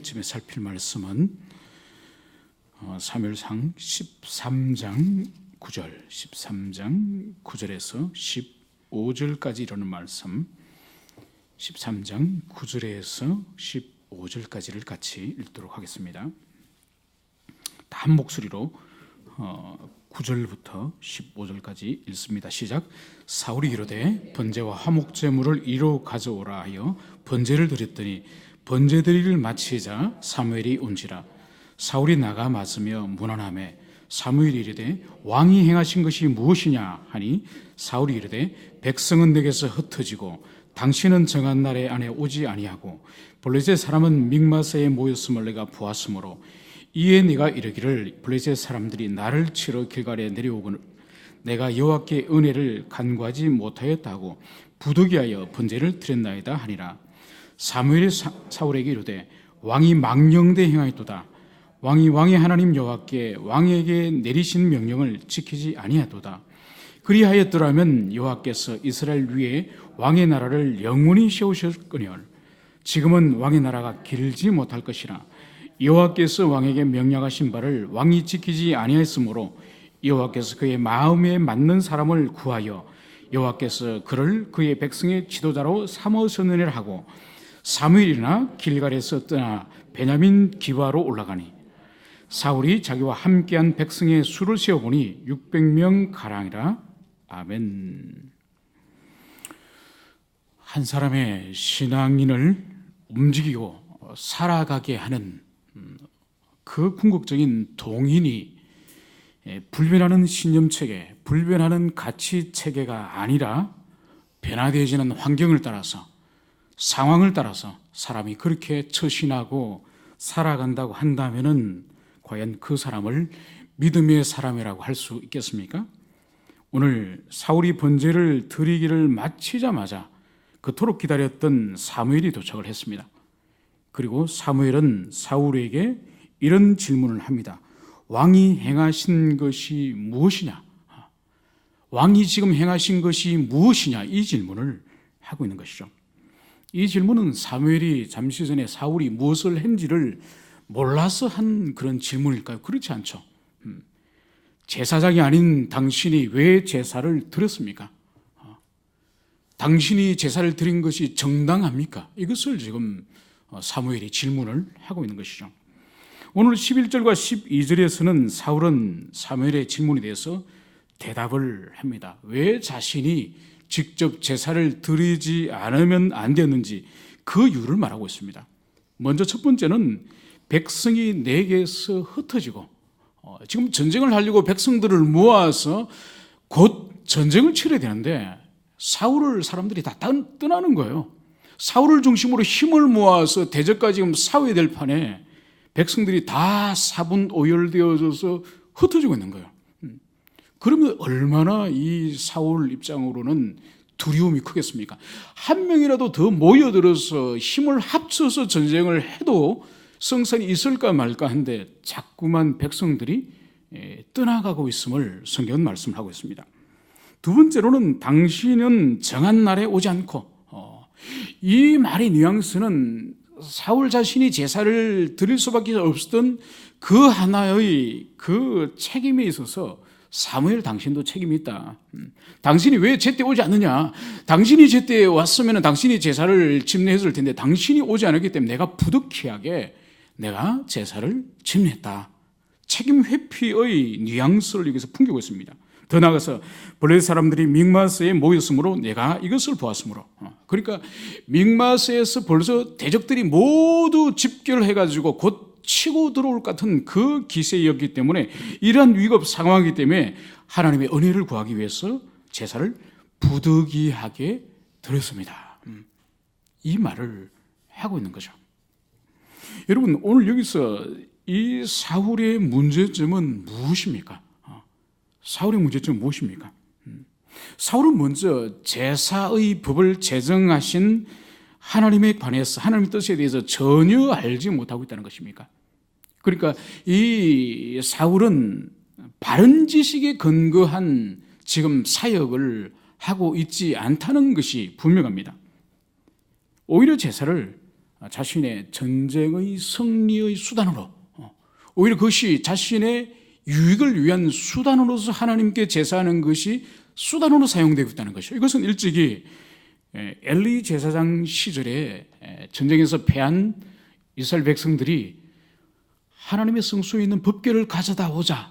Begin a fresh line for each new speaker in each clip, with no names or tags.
아침에 살필 말씀은 어, 사무엘상 13장 9절, 13장 9절에서 15절까지 이르는 말씀, 13장 9절에서 15절까지를 같이 읽도록 하겠습니다. 한 목소리로 어, 9절부터 15절까지 읽습니다. 시작. 사울이 이르되 번제와 화목 제물을 이로 가져오라 하여 번제를 드렸더니 번제 드리를 마치자 사무엘이 온지라 사울이 나가 맞으며 문안함에 사무엘이 이르되 왕이 행하신 것이 무엇이냐 하니 사울이 이르되 백성은 내게서 흩어지고 당신은 정한 날에 안에 오지 아니하고 블레셋 사람은 믹마스에 모였음을 내가 보았으므로 이에 네가 이르기를 블레셋 사람들이 나를 치러 길갈에 내려오고 내가 여호와께 은혜를 간구하지 못하였다고 부득이하여 번제를 드렸나이다 하니라 사무엘이 사- 사울에게 이르되 왕이 망령되 행하였도다. 왕이 왕의 하나님 여호와께 왕에게 내리신 명령을 지키지 아니하도다. 그리하였더라면 여호와께서 이스라엘 위에 왕의 나라를 영원히 세우셨거니와 지금은 왕의 나라가 길지 못할 것이라. 여호와께서 왕에게 명령하신 바를 왕이 지키지 아니하였으므로 여호와께서 그의 마음에 맞는 사람을 구하여 여호와께서 그를 그의 백성의 지도자로 삼으셨느니라 하고 사무엘이나 길갈에서 떠나 베냐민 기바로 올라가니 사울이 자기와 함께한 백성의 수를 세어보니 600명 가량이라 아멘. 한 사람의 신앙인을 움직이고 살아가게 하는 음, 그 궁극적인 동인이 예, 불변하는 신념 체계, 불변하는 가치 체계가 아니라 변화되어지는 환경을 따라서 상황을 따라서 사람이 그렇게 처신하고 살아간다고 한다면은 과연 그 사람을 믿음의 사람이라고 할 수 있겠습니까? 오늘 사울이 번제를 드리기를 마치자마자 그토록 기다렸던 사무엘이 도착을 했습니다. 그리고 사무엘은 사울에게 이런 질문을 합니다. 왕이 행하신 것이 무엇이냐? 왕이 지금 행하신 것이 무엇이냐? 이 질문을 하고 있는 것이죠. 이 질문은 사무엘이 잠시 전에 사울이 무엇을 했는지를 몰라서 한 그런 질문일까요? 그렇지 않죠. 음. 제사장이 아닌 당신이 왜 제사를 드렸습니까? 어. 당신이 제사를 드린 것이 정당합니까? 이것을 지금 어, 사무엘이 질문을 하고 있는 것이죠. 오늘 11절과 12절에서는 사울은 사무엘의 질문에 대해서 대답을 합니다. 왜 자신이 직접 제사를 드리지 않으면 안 되는지 그 이유를 말하고 있습니다. 먼저 첫 번째는 백성이 내게서 흩어지고 어, 지금 전쟁을 하려고 백성들을 모아서 곧 전쟁을 치러야 되는데 사울을 사람들이 다 떠- 떠나는 거예요. 사울을 중심으로 힘을 모아서 대적까지 지금 싸워야 될 판에 백성들이 다 사분 오열되어져서 흩어지고 있는 거예요. 음. 그러면 얼마나 이 사울 입장으로는 두려움이 크겠습니까? 한 명이라도 더 모여들어서 힘을 합쳐서 전쟁을 해도 성산이 있을까 말까 한데 자꾸만 백성들이 예, 떠나가고 있음을 성경은 말씀하고 있습니다. 두 번째로는 당신은 정한 날에 오지 않고 어, 이 말의 뉘앙스는 사울 자신이 제사를 드릴 수밖에 없었던 그 하나의 그 책임에 있어서 사무엘 당신도 책임이 있다. 음, 당신이 왜 제때 오지 않느냐? 당신이 제때 왔으면 당신이 제사를 집례했을 텐데 당신이 오지 않았기 때문에 내가 부득이하게 내가 제사를 집례했다. 책임 회피의 뉘앙스를 여기서 풍기고 있습니다. 더 나아가서 블레셋 사람들이 믹마스에 모였으므로 내가 이것을 보았으므로 어, 그러니까 믹마스에서 벌써 대적들이 모두 집결해 가지고 곧 치고 들어올 것 같은 그 기세였기 때문에 이러한 위급 상황이기 때문에 하나님의 은혜를 구하기 위해서 제사를 부득이하게 드렸습니다. 음, 이 말을 하고 있는 거죠. 여러분 오늘 여기서 이 사울의 문제점은 무엇입니까? 어, 사울의 문제점은 무엇입니까? 음, 사울은 먼저 제사의 법을 제정하신 하나님에 관해서 하나님의 뜻에 대해서 전혀 알지 못하고 있다는 것입니까? 그러니까 이 사울은 바른 지식에 근거한 지금 사역을 하고 있지 않다는 것이 분명합니다. 오히려 제사를 자신의 전쟁의 승리의 수단으로 어, 오히려 그것이 자신의 유익을 위한 수단으로서 하나님께 제사하는 것이 수단으로 사용되고 있다는 것이죠. 이것은 일찍이 에, 엘리 제사장 시절에 에, 전쟁에서 패한 이스라엘 백성들이 하나님의 성소에 있는 법궤를 가져다 오자.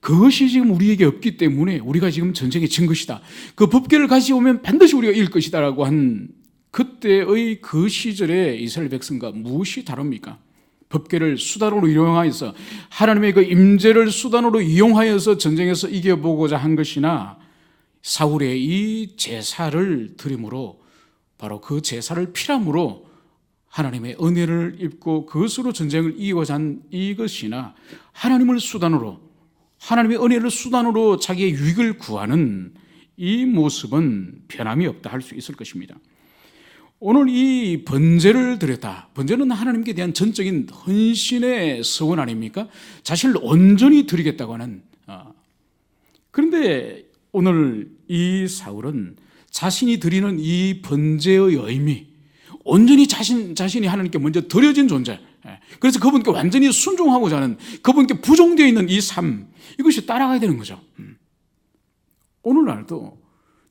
그것이 지금 우리에게 없기 때문에 우리가 지금 전쟁에 진 것이다. 그 법궤를 가져오면 반드시 우리가 이길 것이다라고 한 그때의 그 시절의 이스라엘 백성과 무엇이 다릅니까? 법궤를 수단으로 이용하여서 하나님의 그 임재를 수단으로 이용하여서 전쟁에서 이겨보고자 한 것이나 사울의 이 제사를 드림으로 바로 그 제사를 피함으로 하나님의 은혜를 입고 그것으로 전쟁을 한 이것이나 하나님을 수단으로 하나님의 은혜를 수단으로 자기의 유익을 구하는 이 모습은 변함이 없다 할 수 있을 것입니다. 오늘 이 번제를 드렸다. 번제는 하나님께 대한 전적인 헌신의 서원 아닙니까? 자신을 온전히 드리겠다고 하는. 어. 그런데 오늘 이 사울은 자신이 드리는 이 번제의 의미, 온전히 자신, 자신이 하나님께 먼저 드려진 존재. 예. 그래서 그분께 완전히 순종하고자 하는 그분께 부종되어 있는 이 삶, 이것이 따라가야 되는 거죠. 음. 오늘날도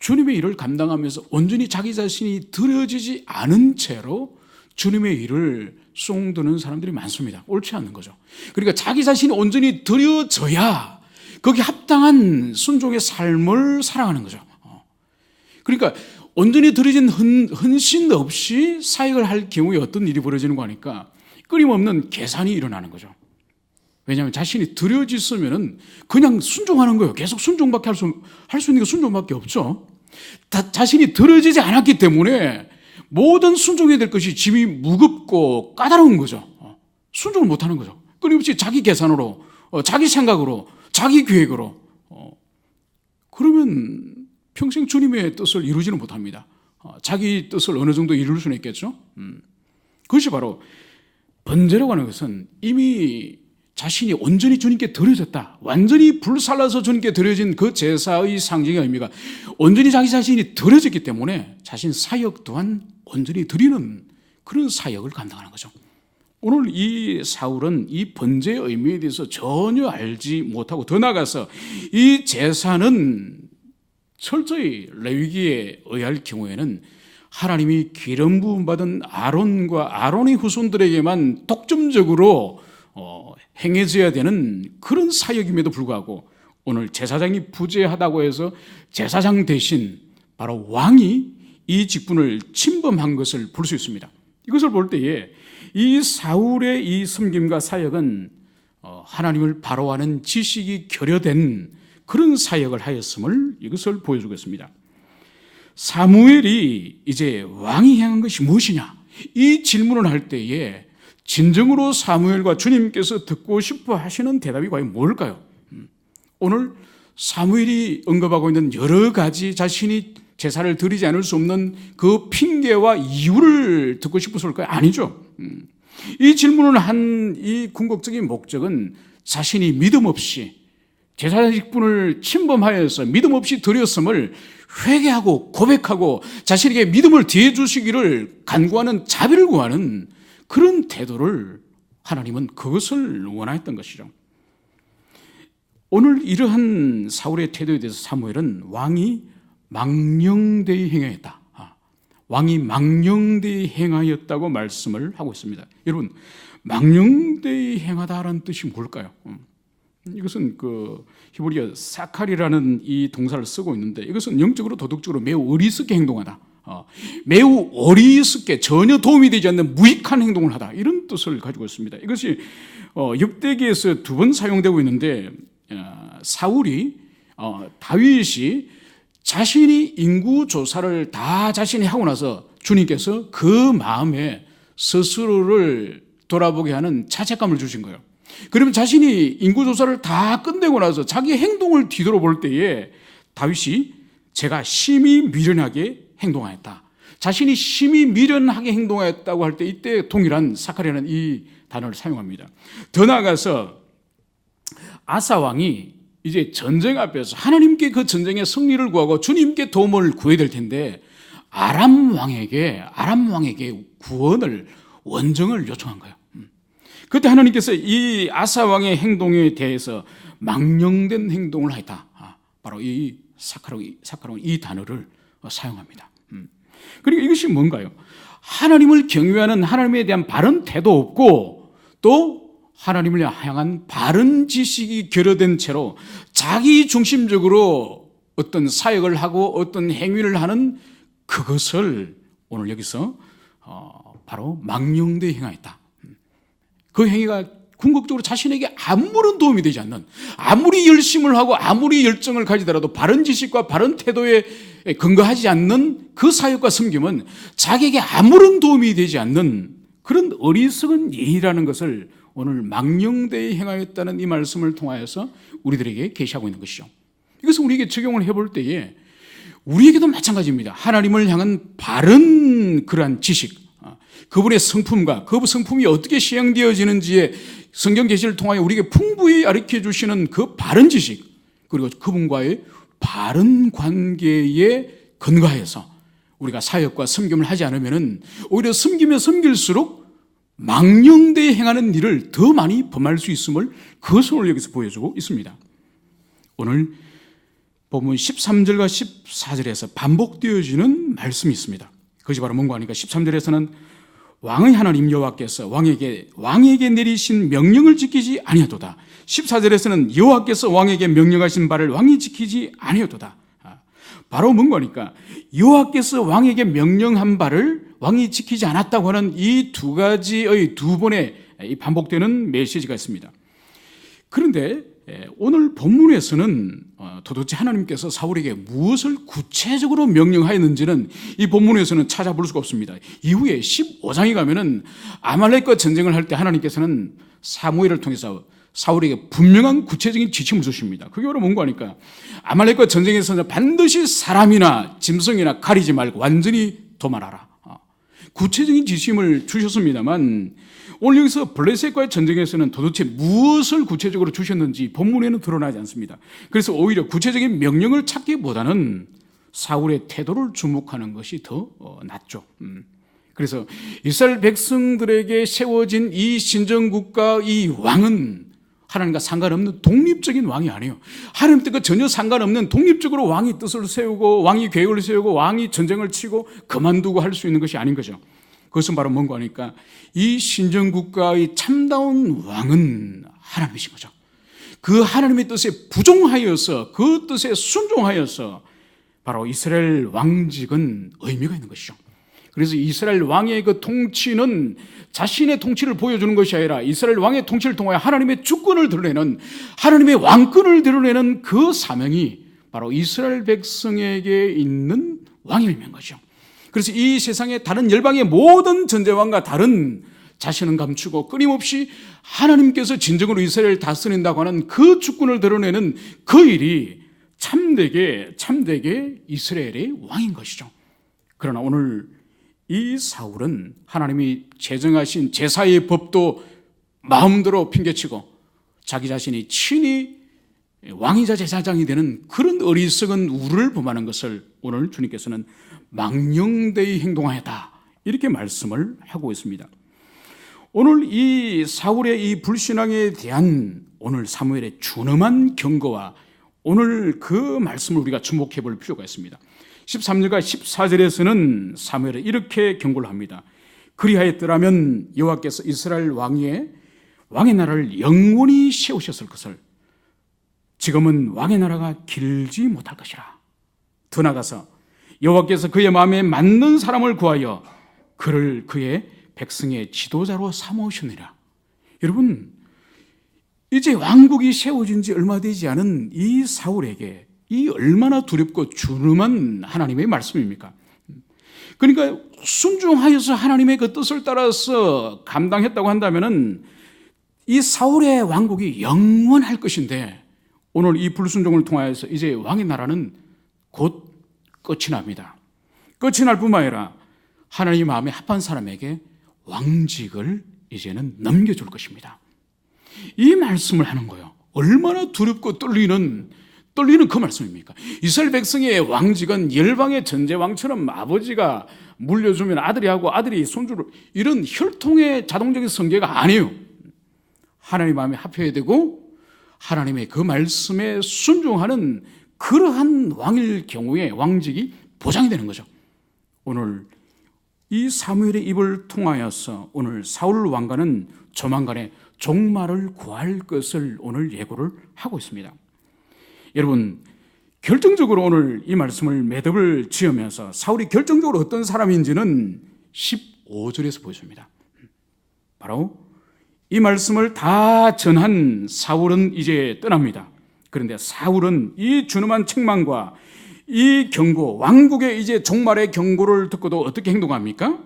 주님의 일을 감당하면서 온전히 자기 자신이 드려지지 않은 채로 주님의 일을 쏭드는 사람들이 많습니다. 옳지 않는 거죠. 그러니까 자기 자신이 온전히 드려져야 거기 합당한 순종의 삶을 살아가는 거죠. 어. 그러니까 온전히 드려진 헌, 헌신 없이 사역을 할 경우에 어떤 일이 벌어지는 거니까 끊임없는 계산이 일어나는 거죠. 왜냐하면 자신이 드려졌으면은 그냥 순종하는 거예요. 계속 순종밖에 할 수, 할 수 있는 게 순종밖에 없죠. 다, 자신이 들어지지 않았기 때문에 모든 순종해야 될 것이 짐이 무겁고 까다로운 거죠. 어, 순종을 못 하는 거죠. 끊임없이 자기 계산으로, 어, 자기 생각으로, 자기 계획으로. 어, 그러면 평생 주님의 뜻을 이루지는 못합니다. 자기 뜻을 어느 정도 이룰 수는 있겠죠. 음. 그것이 바로 번제라고 하는 것은 이미 자신이 온전히 주님께 드려졌다. 완전히 불살라서 주님께 드려진 그 제사의 상징의 의미가 온전히 자기 자신이 드려졌기 때문에 자신 사역 또한 온전히 드리는 그런 사역을 감당하는 거죠. 오늘 이 사울은 이 번제의 의미에 대해서 전혀 알지 못하고 더 나아가서 이 제사는 철저히 레위기에 의할 경우에는 하나님이 기름 부음 받은 아론과 아론의 후손들에게만 독점적으로 어, 행해져야 되는 그런 사역임에도 불구하고 오늘 제사장이 부재하다고 해서 제사장 대신 바로 왕이 이 직분을 침범한 것을 볼 수 있습니다. 이것을 볼 때에 이 사울의 이 섬김과 사역은 어, 하나님을 바로하는 지식이 결여된 그런 사역을 하였음을 이것을 보여주겠습니다. 사무엘이 이제 왕이 행한 것이 무엇이냐? 이 질문을 할 때에 진정으로 사무엘과 주님께서 듣고 싶어 하시는 대답이 과연 뭘까요? 음. 오늘 사무엘이 언급하고 있는 여러 가지 자신이 제사를 드리지 않을 수 없는 그 핑계와 이유를 듣고 싶었을까요? 아니죠. 음. 이 질문을 한 이 궁극적인 목적은 자신이 믿음 없이 제사 직분을 침범하여서 믿음 없이 드렸음을 회개하고 고백하고 자신에게 믿음을 뒤해 주시기를 간구하는 자비를 구하는 그런 태도를 하나님은 그것을 원하였던 것이죠. 오늘 이러한 사울의 태도에 대해서 사무엘은 왕이 망령되이 행하였다. 아, 왕이 망령되이 행하였다고 말씀을 하고 있습니다. 여러분, 망령되이 행하다라는 뜻이 뭘까요? 음, 이것은 그 히브리어 사칼이라는 이 동사를 쓰고 있는데 이것은 영적으로 도덕적으로 매우 어리석게 행동하다. 어, 매우 어리석게 전혀 도움이 되지 않는 무익한 행동을 하다 이런 뜻을 가지고 있습니다. 이것이 어, 역대기에서 두 번 사용되고 있는데 어, 사울이 어, 다윗이 자신이 인구 조사를 다 자신이 하고 나서 주님께서 그 마음에 스스로를 돌아보게 하는 자책감을 주신 거예요. 그러면 자신이 인구 조사를 다 끝내고 나서 자기 행동을 뒤돌아볼 때에 다윗이 제가 심히 미련하게 행동하였다. 자신이 심히 미련하게 행동하였다고 할 때 이때 동일한 사카리아는 이 단어를 사용합니다. 더 나아가서 아사 왕이 이제 전쟁 앞에서 하나님께 그 전쟁의 승리를 구하고 주님께 도움을 구해야 될 텐데 아람 왕에게 아람 왕에게 구원을 원정을 요청한 거예요. 음. 그때 하나님께서 이 아사 왕의 행동에 대해서 망령된 행동을 하였다. 아, 바로 이 사카론, 사카론 이 단어를 사용합니다. 음. 그리고 이것이 뭔가요? 하나님을 경외하는 하나님에 대한 바른 태도 없고 또 하나님을 향한 바른 지식이 결여된 채로 자기 중심적으로 어떤 사역을 하고 어떤 행위를 하는 그것을 오늘 여기서 어, 바로 망령되 행하였다. 그 행위가 궁극적으로 자신에게 아무런 도움이 되지 않는 아무리 열심을 하고 아무리 열정을 가지더라도 바른 지식과 바른 태도에 근거하지 않는 그 사역과 섬김은 자기에게 아무런 도움이 되지 않는 그런 어리석은 예의라는 것을 오늘 망령되이 행하였다는 이 말씀을 통하여서 우리들에게 계시하고 있는 것이죠. 이것을 우리에게 적용을 해볼 때에 우리에게도 마찬가지입니다. 하나님을 향한 바른 그러한 지식, 어, 그분의 성품과 그 성품이 어떻게 시행되어지는지에 성경 계시를 통하여 우리에게 풍부히 가르쳐 주시는 그 바른 지식, 그리고 그분과의 바른 관계에 근거해서 우리가 사역과 섬김을 하지 않으면은 오히려 섬기며 섬길수록 망령되이 행하는 일을 더 많이 범할 수 있음을 그것을 오늘 여기서 보여주고 있습니다. 오늘 보면 13절과 14절에서 반복되어지는 말씀이 있습니다. 그것이 바로 뭔가 하니까 13절에서는 왕의 하나님 여호와께서 왕에게 왕에게 내리신 명령을 지키지 아니하도다. 14절에서는 여호와께서 왕에게 명령하신 바를 왕이 지키지 아니하도다. 아, 바로 뭔가 하니까 여호와께서 왕에게 명령한 바를 왕이 지키지 않았다고 하는 이 두 가지의 두 번의 반복되는 메시지가 있습니다. 그런데 예, 오늘 본문에서는 어, 도대체 하나님께서 사울에게 무엇을 구체적으로 명령하였는지는 이 본문에서는 찾아볼 수가 없습니다. 이후에 15장에 가면은 아말렉과 전쟁을 할 때 하나님께서는 사무엘을 통해서 사울에게 분명한 구체적인 지침을 주십니다. 그게 바로 뭔가 하니까 아말렉과 전쟁에서는 반드시 사람이나 짐승이나 가리지 말고 완전히 도말하라. 어, 구체적인 지침을 주셨습니다만 오늘 여기서 블레셋과의 전쟁에서는 도대체 무엇을 구체적으로 주셨는지 본문에는 드러나지 않습니다. 그래서 오히려 구체적인 명령을 찾기보다는 사울의 태도를 주목하는 것이 더 어, 낫죠. 음. 그래서 이스라엘 백성들에게 세워진 이 신정국가 이 왕은 하나님과 상관없는 독립적인 왕이 아니에요. 하나님 뜻과 전혀 상관없는 독립적으로 왕이 뜻을 세우고 왕이 계획을 세우고 왕이 전쟁을 치고 그만두고 할 수 있는 것이 아닌 거죠. 그것은 바로 뭔가 하니까 이 신정국가의 참다운 왕은 하나님이신 거죠. 그 하나님의 뜻에 부종하여서 그 뜻에 순종하여서 바로 이스라엘 왕직은 의미가 있는 것이죠. 그래서 이스라엘 왕의 그 통치는 자신의 통치를 보여주는 것이 아니라 이스라엘 왕의 통치를 통하여 하나님의 주권을 드러내는 하나님의 왕권을 드러내는 그 사명이 바로 이스라엘 백성에게 있는 왕임인 거죠. 그래서 이 세상의 다른 열방의 모든 전제왕과 다른 자신은 감추고 끊임없이 하나님께서 진정으로 이스라엘을 다스린다고 하는 그 주권을 드러내는 그 일이 참되게 참되게 이스라엘의 왕인 것이죠. 그러나 오늘 이 사울은 하나님이 제정하신 제사의 법도 마음대로 핑계치고 자기 자신이 친히 왕이자 제사장이 되는 그런 어리석은 우를 범하는 것을 오늘 주님께서는 망령되이 행동하였다. 이렇게 말씀을 하고 있습니다. 오늘 이 사울의 이 불신앙에 대한 오늘 사무엘의 준엄한 경고와 오늘 그 말씀을 우리가 주목해 볼 필요가 있습니다. 13절과 14절에서는 사무엘은 이렇게 경고를 합니다. 그리하였더라면 여호와께서 이스라엘 왕의 왕의 나라를 영원히 세우셨을 것을 지금은 왕의 나라가 길지 못할 것이라. 더 나가서 여호와께서 그의 마음에 맞는 사람을 구하여 그를 그의 백성의 지도자로 삼으셨느라. 여러분, 이제 왕국이 세워진 지 얼마 되지 않은 이 사울에게 이 얼마나 두렵고 준엄한 하나님의 말씀입니까? 그러니까 순종하여서 하나님의 그 뜻을 따라서 감당했다고 한다면은 이 사울의 왕국이 영원할 것인데 오늘 이 불순종을 통하여서 이제 왕의 나라는 곧 끝이 납니다. 끝이 날 뿐만 아니라 하나님 마음에 합한 사람에게 왕직을 이제는 넘겨줄 것입니다. 이 말씀을 하는 거예요. 얼마나 두렵고 떨리는 떨리는 그 말씀입니까? 이스라엘 백성의 왕직은 열방의 전제 왕처럼 아버지가 물려주면 아들이 하고 아들이 손주를 이런 혈통의 자동적인 성계가 아니에요. 하나님 마음에 합해야 되고 하나님의 그 말씀에 순종하는 그러한 왕일 경우에 왕직이 보장이 되는 거죠. 오늘 이 사무엘의 입을 통하여서 오늘 사울 왕가는 조만간에 종말을 구할 것을 오늘 예고를 하고 있습니다. 여러분 결정적으로 오늘 이 말씀을 매듭을 지으면서 사울이 결정적으로 어떤 사람인지는 15절에서 보여줍니다. 바로 이 말씀을 다 전한 사울은 이제 떠납니다. 그런데 사울은 이 준엄한 책망과 이 경고, 왕국의 이제 종말의 경고를 듣고도 어떻게 행동합니까?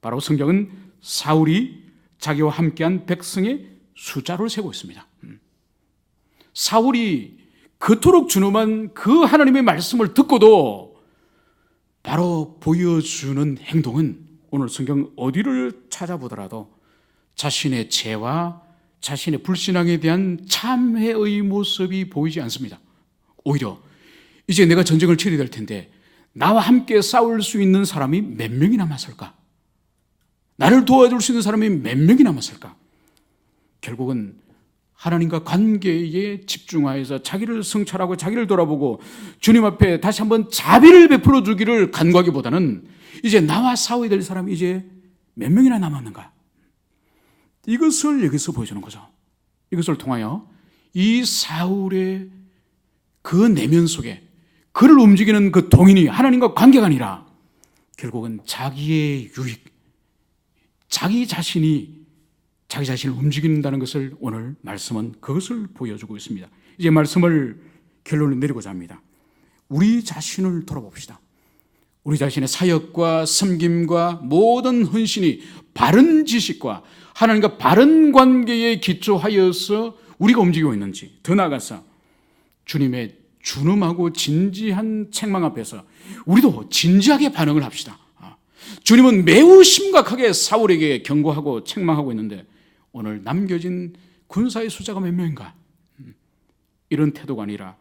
바로 성경은 사울이 자기와 함께한 백성의 숫자를 세고 있습니다. 음. 사울이 그토록 준엄한 그 하나님의 말씀을 듣고도 바로 보여주는 행동은 오늘 성경 어디를 찾아보더라도 자신의 죄와 자신의 불신앙에 대한 참회의 모습이 보이지 않습니다. 오히려 이제 내가 전쟁을 치러야 될 텐데 나와 함께 싸울 수 있는 사람이 몇 명이 남았을까? 나를 도와줄 수 있는 사람이 몇 명이 남았을까? 결국은 하나님과 관계에 집중하여서 자기를 성찰하고 자기를 돌아보고 주님 앞에 다시 한번 자비를 베풀어 주기를 간구하기보다는 이제 나와 싸워야 될 사람이 이제 몇 명이나 남았는가? 이것을 여기서 보여주는 거죠. 이것을 통하여 이 사울의 그 내면 속에 그를 움직이는 그 동인이 하나님과 관계가 아니라 결국은 자기의 유익, 자기 자신이 자기 자신을 움직인다는 것을 오늘 말씀은 그것을 보여주고 있습니다. 이제 말씀을 결론을 내리고자 합니다. 우리 자신을 돌아봅시다. 우리 자신의 사역과 섬김과 모든 헌신이 바른 지식과 하나님과 바른 관계에 기초하여서 우리가 움직이고 있는지 더 나아가서 주님의 준엄하고 진지한 책망 앞에서 우리도 진지하게 반응을 합시다. 아, 주님은 매우 심각하게 사울에게 경고하고 책망하고 있는데 오늘 남겨진 군사의 숫자가 몇 명인가? 음, 이런 태도가 아니라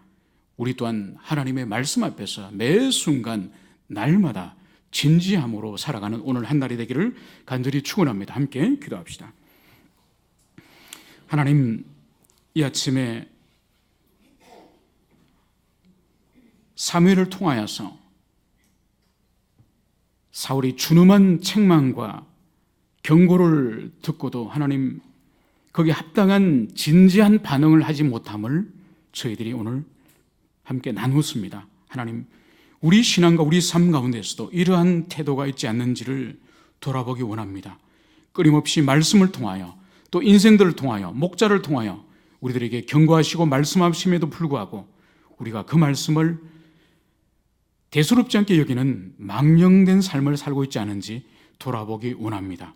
우리 또한 하나님의 말씀 앞에서 매 순간 날마다 진지함으로 살아가는 오늘 한 날이 되기를 간절히 축원합니다. 함께 기도합시다. 하나님 이 아침에 사무엘을 통하여서 사울이 준엄한 책망과 경고를 듣고도 하나님 거기에 합당한 진지한 반응을 하지 못함을 저희들이 오늘 함께 나누었습니다. 하나님 우리 신앙과 우리 삶 가운데서도 이러한 태도가 있지 않는지를 돌아보기 원합니다. 끊임없이 말씀을 통하여 또 인생들을 통하여 목자를 통하여 우리들에게 경고하시고 말씀하심에도 불구하고 우리가 그 말씀을 대수롭지 않게 여기는 망령된 삶을 살고 있지 않은지 돌아보기 원합니다.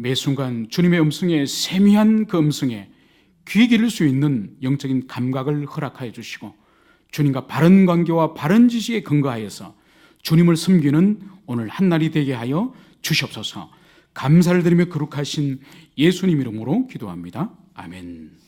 매 순간 주님의 음성에 세미한 그 음성에 귀 기를 수 있는 영적인 감각을 허락하여 주시고 주님과 바른 관계와 바른 지식에 근거하여서 주님을 섬기는 오늘 한 날이 되게 하여 주시옵소서 감사를 드리며 거룩하신 예수님 이름으로 기도합니다. 아멘.